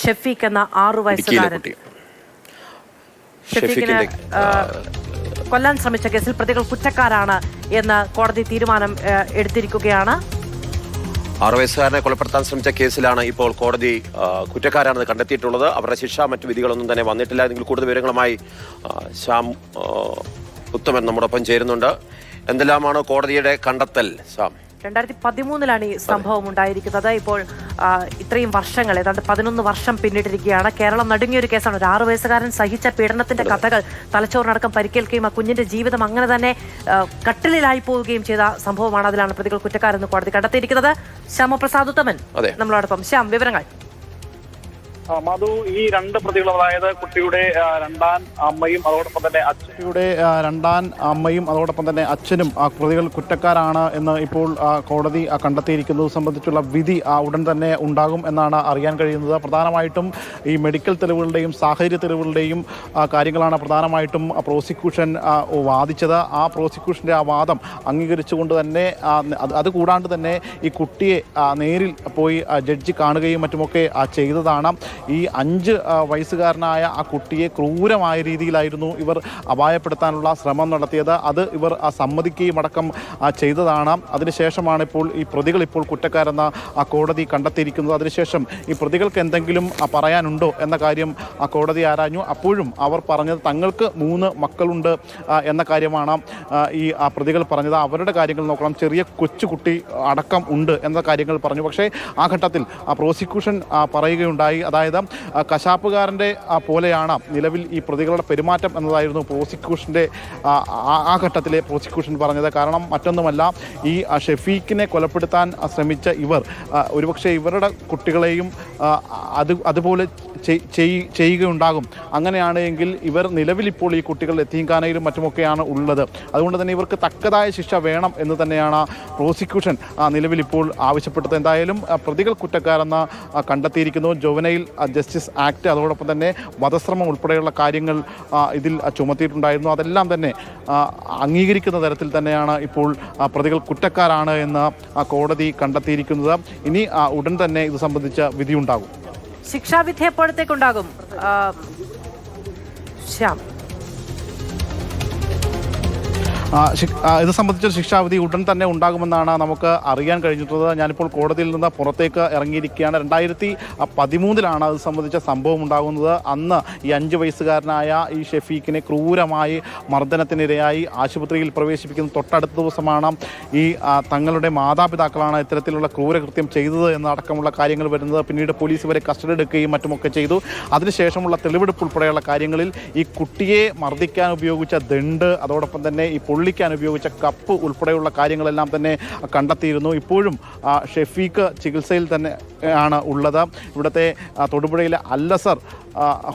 ഷെഫീഖ് എന്ന ആറു വയസ്സുകാരൻ. ഷെഫീഖിനെ കൊല്ലാൻ ശ്രമിച്ച കേസിൽ പ്രതികൾ കുറ്റക്കാരാണ് എന്ന് കോടതി തീരുമാനം എടുത്തിരിക്കുകയാണ്. ആറു വയസ്സുകാരനെ കൊലപ്പെടുത്താൻ ശ്രമിച്ച കേസിലാണ് ഇപ്പോൾ കോടതി കുറ്റക്കാരാണെന്ന് കണ്ടെത്തിയിട്ടുള്ളത്. അവരുടെ ശിക്ഷ മറ്റു വിധികളൊന്നും തന്നെ വന്നിട്ടില്ല. എങ്കിൽ കൂടുതൽ വിവരങ്ങളുമായി ശ്യാം ഉത്തമൻ ഉത്തമൻ നമ്മോടൊപ്പം ചേരുന്നുണ്ട്. എന്തെല്ലാമാണ് കോടതിയുടെ കണ്ടെത്തൽ ശ്യാം? രണ്ടായിരത്തി പതിമൂന്നിലാണ് ഈ സംഭവം ഉണ്ടായിരിക്കുന്നത്. ഇപ്പോൾ ഇത്രയും വർഷങ്ങൾ ഏതാണ്ട് പതിനൊന്ന് വർഷം പിന്നിട്ടിരിക്കുകയാണ്. കേരളം നടുങ്ങിയ ഒരു കേസാണ്. ഒരു ആറു വയസ്സുകാരൻ സഹിച്ച പീഡനത്തിന്റെ കഥകൾ തലച്ചോറിനടക്കം പരിക്കേൽക്കുകയും ആ കുഞ്ഞിന്റെ ജീവിതം അങ്ങനെ തന്നെ കട്ടിലായി കട്ടിലിലായി പോവുകയും ചെയ്ത സംഭവമാണ് അതിലാണ് പ്രതികൾ കുറ്റക്കാരെന്ന് കോടതി കണ്ടെത്തിയിരിക്കുന്നത്. ശ്യാമപ്രസാദ് ഉത്തമൻ. നമ്മളോടൊപ്പം. ശ്യാം വിവരങ്ങൾ. മധു ഈ രണ്ട് പ്രതികളും അതായത് കുട്ടിയുടെ രണ്ടാം അമ്മയും അതോടൊപ്പം തന്നെ അച്ഛയുടെ രണ്ടാം അമ്മയും അതോടൊപ്പം തന്നെ അച്ഛനും ആ പ്രതികൾ കുറ്റക്കാരാണ് എന്ന് ഇപ്പോൾ കോടതി കണ്ടെത്തിയിരിക്കുന്നത് സംബന്ധിച്ചുള്ള വിധി ഉടൻ തന്നെ ഉണ്ടാകും എന്നാണ് അറിയാൻ കഴിയുന്നത്. പ്രധാനമായിട്ടും ഈ മെഡിക്കൽ തെളിവുകളുടെയും സാഹചര്യ തെളിവുകളുടെയും കാര്യങ്ങളാണ് പ്രധാനമായിട്ടും പ്രോസിക്യൂഷൻ വാദിച്ചത്. ആ പ്രോസിക്യൂഷന്റെ ആ വാദം അംഗീകരിച്ചുകൊണ്ട് തന്നെ അത് അതുകൂടാണ്ട് തന്നെ ഈ കുട്ടിയെ നേരിൽ പോയി ജഡ്ജി കാണുകയും മറ്റുമൊക്കെ ചെയ്തതാണ്. ഈ അഞ്ച് വയസ്സുകാരനായ ആ കുട്ടിയെ ക്രൂരമായ രീതിയിലായിരുന്നു ഇവർ അപായപ്പെടുത്താനുള്ള ശ്രമം നടത്തിയത്. അത് ഇവർ ആ, സമ്മതിക്കുകയും അടക്കം ചെയ്തതാണ്. അതിനുശേഷമാണ് ഇപ്പോൾ ഈ പ്രതികൾ ഇപ്പോൾ കുറ്റക്കാരെന്ന കോടതി കണ്ടെത്തിയിരിക്കുന്നത്. അതിനുശേഷം ഈ പ്രതികൾക്ക് എന്തെങ്കിലും പറയാനുണ്ടോ എന്ന കാര്യം കോടതി ആരാഞ്ഞു. അപ്പോഴും അവർ പറഞ്ഞത് തങ്ങൾക്ക് മൂന്ന് മക്കളുണ്ട് എന്ന കാര്യമാണ് ഈ പ്രതികൾ പറഞ്ഞത്. അവരുടെ കാര്യങ്ങൾ നോക്കണം. ചെറിയ കൊച്ചുകുട്ടി അടക്കം ഉണ്ട് എന്ന കാര്യങ്ങൾ പറഞ്ഞു. പക്ഷേ ആ ഘട്ടത്തിൽ ആ പ്രോസിക്യൂഷൻ പറയുകയുണ്ടായി. അതായത് ആ, കശാപ്പുകാരന്റെ പോലെയാണ് നിലവിൽ ഈ പ്രതികളുടെ പെരുമാറ്റം എന്നതായിരുന്നു പ്രോസിക്യൂഷന്റെ ആ, ഘട്ടത്തിലെ പ്രോസിക്യൂഷൻ പറഞ്ഞത്. കാരണം മറ്റൊന്നുമല്ല ഈ ഷെഫീഖിനെ കൊലപ്പെടുത്താൻ ശ്രമിച്ച ഇവർ ഒരുപക്ഷെ ഇവരുടെ കുട്ടികളെയും അത് അതുപോലെ ചെയ്- ചെയ്- ചെയ്യുകയുണ്ടാകും. അങ്ങനെയാണ് എങ്കിൽ ഇവർ നിലവിലിപ്പോൾ ഈ കുട്ടികൾ എത്തീംഖാനയിലും മറ്റുമൊക്കെയാണ് ഉള്ളത്. അതുകൊണ്ട് തന്നെ ഇവർക്ക് തക്കതായ ശിക്ഷ വേണം എന്ന് തന്നെയാണ് പ്രോസിക്യൂഷൻ നിലവിലിപ്പോൾ ആവശ്യപ്പെട്ടത്. എന്തായാലും പ്രതികൾ കുറ്റക്കാരെന്ന് കണ്ടെത്തിയിരിക്കുന്നു. ജോവനൈൽ ആ, ജസ്റ്റിസ് ആക്ട് അതോടൊപ്പം തന്നെ വധശ്രമം ഉൾപ്പെടെയുള്ള കാര്യങ്ങൾ ഇതിൽ ചുമത്തിയിട്ടുണ്ടായിരുന്നു. അതെല്ലാം തന്നെ അംഗീകരിക്കുന്ന തരത്തിൽ തന്നെയാണ് ഇപ്പോൾ പ്രതികൾ കുറ്റക്കാരാണ് എന്ന് കോടതി കണ്ടെത്തിയിരിക്കുന്നത്. ഇനി ഉടൻ തന്നെ ഇത് സംബന്ധിച്ച വിധിയുണ്ടാകും. ശിക്ഷാവിധി എപ്പോഴത്തേക്കുണ്ടാകും? ശ്യാം. ഇത് സംബന്ധിച്ചൊരു ശിക്ഷാവിധി ഉടൻ തന്നെ ഉണ്ടാകുമെന്നാണ് നമുക്ക് അറിയാൻ കഴിഞ്ഞിട്ടുള്ളത്. ഞാനിപ്പോൾ കോടതിയിൽ നിന്ന് പുറത്തേക്ക് ഇറങ്ങിയിരിക്കുകയാണ്. രണ്ടായിരത്തി പതിമൂന്നിലാണ് അത് സംബന്ധിച്ച സംഭവം ഉണ്ടാകുന്നത്. അന്ന് ഈ അഞ്ച് വയസ്സുകാരനായ ഈ ഷെഫീഖിനെ ക്രൂരമായി മർദ്ദനത്തിനിരയായി ആശുപത്രിയിൽ പ്രവേശിപ്പിക്കുന്ന തൊട്ടടുത്ത ദിവസമാണ് ഈ തങ്ങളുടെ മാതാപിതാക്കളാണ് ഇത്തരത്തിലുള്ള ക്രൂരകൃത്യം ചെയ്തത് എന്നടക്കമുള്ള കാര്യങ്ങൾ വരുന്നത്. പിന്നീട് പോലീസ് ഇവരെ കസ്റ്റഡി എടുക്കുകയും മറ്റുമൊക്കെ ചെയ്തു. അതിനുശേഷമുള്ള തെളിവെടുപ്പ് ഉൾപ്പെടെയുള്ള കാര്യങ്ങളിൽ ഈ കുട്ടിയെ മർദ്ദിക്കാൻ ഉപയോഗിച്ച ദണ്ട് അതോടൊപ്പം തന്നെ ഈ പൊള്ളിക്കാൻ ഉപയോഗിച്ച കപ്പ് ഉൾപ്പെടെയുള്ള കാര്യങ്ങളെല്ലാം തന്നെ കണ്ടെത്തിയിരുന്നു. ഇപ്പോഴും ഷെഫീക്ക് ചികിത്സയിൽ തന്നെ ആണ് ഉള്ളത്. ഇവിടുത്തെ തൊടുപുഴയിലെ അല്ലസർ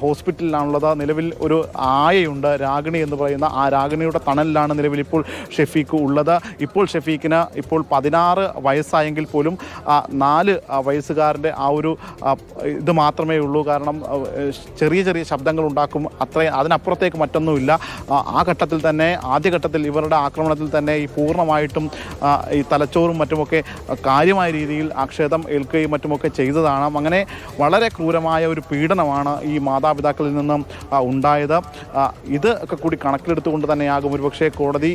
ഹോസ്പിറ്റലിലാണുള്ളത്. നിലവിൽ ഒരു ആയയുണ്ട്. രാഗിണി എന്ന് പറയുന്ന ആ രാഗിണിയുടെ തണലിലാണ് നിലവിൽ ഇപ്പോൾ ഷെഫീഖ് ഉള്ളത്. ഇപ്പോൾ ഷെഫീഖിന് ഇപ്പോൾ പതിനാറ് വയസ്സായെങ്കിൽ പോലും നാല് വയസ്സുകാരന്റെ ആ ഒരു ഇത് മാത്രമേ ഉള്ളൂ. കാരണം ചെറിയ ചെറിയ ശബ്ദങ്ങൾ ഉണ്ടാക്കും. അത്രയും അതിനപ്പുറത്തേക്ക് മറ്റൊന്നുമില്ല. ആ, ഘട്ടത്തിൽ തന്നെ ആദ്യഘട്ടത്തിൽ ഇവരുടെ ആക്രമണത്തിൽ തന്നെ ഈ പൂർണമായിട്ടും ഈ തലച്ചോറും മറ്റുമൊക്കെ കാര്യമായ രീതിയിൽ ആക്ഷേപം ഏൽക്കുകയും മറ്റുമൊക്കെ ചെയ്തതാണ്. അങ്ങനെ വളരെ ക്രൂരമായ ഒരു പീഡനമാണ് ഈ മാതാപിതാക്കളിൽ നിന്നും ഉണ്ടായത്. ഇത് ഒക്കെ കൂടി കണക്കിലെടുത്തുകൊണ്ട് തന്നെയാകും ഒരുപക്ഷെ കോടതി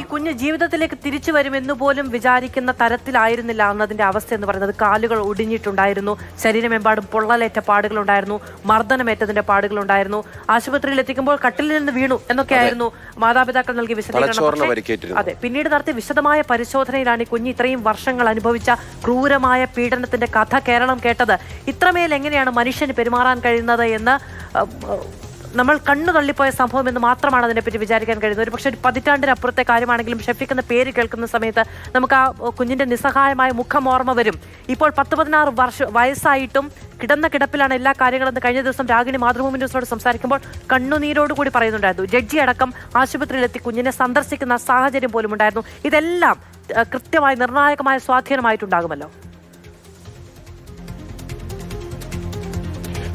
ഈ കുഞ്ഞ് ജീവിതത്തിലേക്ക് തിരിച്ചു വരുമെന്ന് പോലും വിചാരിക്കുന്ന തരത്തിലായിരുന്നില്ല അന്നതിന്റെ അവസ്ഥ എന്ന് പറയുന്നത്. കാലുകൾ ഒടിഞ്ഞിട്ടുണ്ടായിരുന്നു ശരീരമെമ്പാടും പൊള്ളലേറ്റ പാടുകളുണ്ടായിരുന്നു മർദ്ദനമേറ്റതിന്റെ പാടുകളുണ്ടായിരുന്നു. ആശുപത്രിയിൽ എത്തിക്കുമ്പോൾ കട്ടിലിൽ നിന്ന് വീണു എന്നൊക്കെയായിരുന്നു മാതാപിതാക്കൾ നൽകിയ വിശദീകരണം അതെ പിന്നീട് നടത്തിയ വിശദമായ പരിശോധനയിലാണ് ഈ കുഞ്ഞ് ഇത്രയും വർഷങ്ങൾ അനുഭവിച്ച ക്രൂരമായ പീഡനത്തിന്റെ കഥ കേരളം കേട്ടത്. ഇത്രമേൽ എങ്ങനെയാണ് മനുഷ്യന് പെരുമാറാൻ കഴിയുന്നത് എന്ന് നമ്മൾ കണ്ണു തള്ളിപ്പോയ സംഭവം എന്ന് മാത്രമാണ് അതിനെപ്പറ്റി വിചാരിക്കാൻ കഴിയുന്നത്. ഒരു പക്ഷേ ഒരു പതിറ്റാണ്ടിനപ്പുറത്തെ കാര്യമാണെങ്കിലും ഷെഫിക്ക് എന്ന പേര് കേൾക്കുന്ന സമയത്ത് നമുക്ക് ആ കുഞ്ഞിന്റെ നിസ്സഹായമായ മുഖം ഓർമ്മ വരും. ഇപ്പോൾ പത്ത് പതിനാറ് വർഷ വയസ്സായിട്ടും കിടന്ന കിടപ്പിലാണ് എല്ലാ കാര്യങ്ങളും കഴിഞ്ഞ ദിവസം രാഗിണി മാതൃഭൂമി ന്യൂസിനോട് സംസാരിക്കുമ്പോൾ കണ്ണുനീരോട് കൂടി പറയുന്നുണ്ടായിരുന്നു. ജഡ്ജി അടക്കം ആശുപത്രിയിലെത്തി കുഞ്ഞിനെ സന്ദർശിക്കുന്ന സാഹചര്യം പോലും ഉണ്ടായിരുന്നു ഇതെല്ലാം കൃത്യമായി നിർണായകമായ സ്വാധീനമായിട്ടുണ്ടാകുമല്ലോ.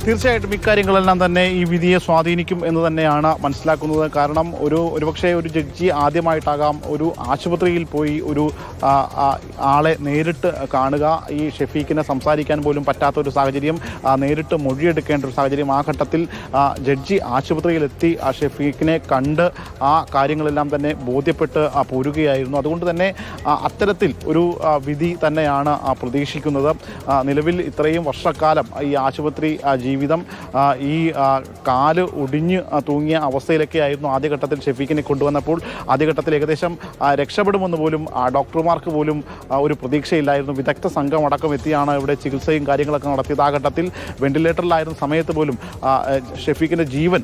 തീർച്ചയായിട്ടും ഇക്കാര്യങ്ങളെല്ലാം തന്നെ ഈ വിധിയെ സ്വാധീനിക്കും എന്ന് തന്നെയാണ് മനസ്സിലാക്കുന്നത്. കാരണം ഒരു ഒരുപക്ഷെ ഒരു ജഡ്ജി ആദ്യമായിട്ടാകാം ഒരു ആശുപത്രിയിൽ പോയി ഒരു ആളെ നേരിട്ട് കാണുക. ഈ ഷെഫീഖിനെ സംസാരിക്കാൻ പോലും പറ്റാത്ത ഒരു സാഹചര്യം നേരിട്ട് മൊഴിയെടുക്കേണ്ട ഒരു സാഹചര്യം ആ ഘട്ടത്തിൽ ജഡ്ജി ആശുപത്രിയിലെത്തി ആ ഷെഫീഖിനെ കണ്ട് ആ കാര്യങ്ങളെല്ലാം തന്നെ ബോധ്യപ്പെട്ട് പോരുകയായിരുന്നു. അതുകൊണ്ട് തന്നെ അത്തരത്തിൽ ഒരു വിധി തന്നെയാണ് പ്രതീക്ഷിക്കുന്നത്. നിലവിൽ ഇത്രയും വർഷക്കാലം ഈ ആശുപത്രി ആ, ജീവിതം ഈ കാൽ ഒടിഞ്ഞ് തൂങ്ങിയ അവസ്ഥയിലൊക്കെ ആയിരുന്നു ആദ്യഘട്ടത്തിൽ ഷെഫീഖിനെ കൊണ്ടുവന്നപ്പോൾ. ആദ്യഘട്ടത്തിൽ ഏകദേശം രക്ഷപ്പെടുമെന്ന് പോലും ഡോക്ടർമാർക്ക് പോലും ഒരു പ്രതീക്ഷയില്ലായിരുന്നു. വിദഗ്ധ സംഘം അടക്കം എത്തിയാണ് ഇവിടെ ചികിത്സയും കാര്യങ്ങളൊക്കെ നടത്തിയത്. ആ ഘട്ടത്തിൽ വെന്റിലേറ്ററിലായിരുന്ന സമയത്ത് പോലും ഷെഫീഖിന്റെ ജീവൻ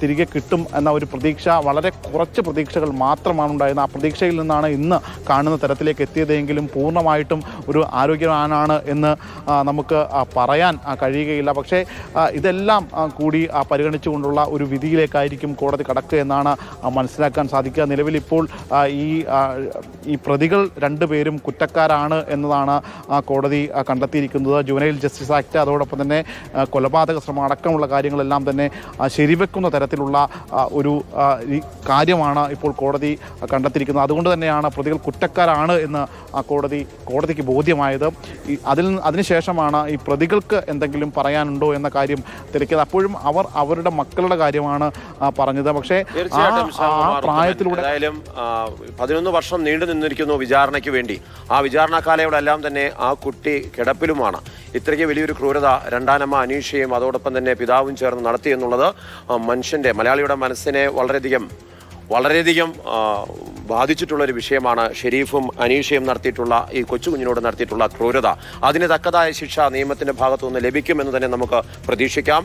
തിരികെ കിട്ടും എന്ന ഒരു പ്രതീക്ഷ വളരെ കുറച്ച് പ്രതീക്ഷകൾ മാത്രമാണ് ഉണ്ടായിരുന്നത്. ആ പ്രതീക്ഷയിൽ നിന്നാണ് ഇന്ന് കാണുന്ന തരത്തിലേക്ക് എത്തിയതെങ്കിലും പൂർണമായിട്ടും ഒരു ആരോഗ്യവാനാണ് എന്ന് നമുക്ക് പറയാൻ കഴിയുകയില്ല. പക്ഷേ ഇതെല്ലാം കൂടി പരിഗണിച്ചുകൊണ്ടുള്ള ഒരു വിധിയിലേക്കായിരിക്കും കോടതി കടക്കുക എന്നാണ് മനസ്സിലാക്കാൻ സാധിക്കുക. നിലവിൽ ഇപ്പോൾ ഈ ഈ പ്രതികൾ രണ്ടുപേരും കുറ്റക്കാരാണ് എന്നതാണ് കോടതി കണ്ടെത്തിയിരിക്കുന്നത്. ജുവനൈൽ ജസ്റ്റിസ് ആക്ട് അതോടൊപ്പം തന്നെ കൊലപാതക ശ്രമം അടക്കമുള്ള കാര്യങ്ങളെല്ലാം തന്നെ ശരിവെക്കുന്ന തരത്തിലുള്ള ഒരു കാര്യമാണ് ഇപ്പോൾ കോടതി കണ്ടെത്തിയിരിക്കുന്നത്. അതുകൊണ്ട് തന്നെയാണ് പ്രതികൾ കുറ്റക്കാരാണ് എന്ന് കോടതി കോടതിക്ക് ബോധ്യമായത്. അതിൽ അതിനുശേഷമാണ് ഈ പ്രതികൾക്ക് എന്തെങ്കിലും പറയാനുണ്ടോ എന്ന കാര്യം തിരക്കിയത് അപ്പോഴും അവർ അവരുടെ മക്കളുടെ കാര്യമാണ് പറഞ്ഞത്. പക്ഷേ ആ. പ്രായത്തിലൂടെ പതിനൊന്ന് വർഷം നീണ്ടു നിന്നിരിക്കുന്നു വിചാരണയ്ക്ക് വേണ്ടി. ആ വിചാരണ കാലയോടെല്ലാം തന്നെ ആ കുട്ടി കിടപ്പിലുമാണ്. ഇത്രയ്ക്ക് വലിയൊരു ക്രൂരത രണ്ടാനമ്മ അനീഷയും അതോടൊപ്പം തന്നെ പിതാവും ചേർന്ന് നടത്തി എന്നുള്ളത് മനുഷ്യന്റെ മനുഷ്യന്റെ മലയാളിയുടെ മനസ്സിനെ വളരെയധികം വളരെയധികം ബാധിച്ചിട്ടുള്ള ഒരു വിഷയമാണ് ഷെരീഫും അനീഷയും നടത്തിയിട്ടുള്ള ഈ കൊച്ചു കുഞ്ഞിനോട് നടത്തിയിട്ടുള്ള ക്രൂരത. അതിന് തക്കതായ ശിക്ഷ നിയമത്തിന്റെ ഭാഗത്തുനിന്ന് ലഭിക്കുമെന്ന് തന്നെ നമുക്ക് പ്രതീക്ഷിക്കാം.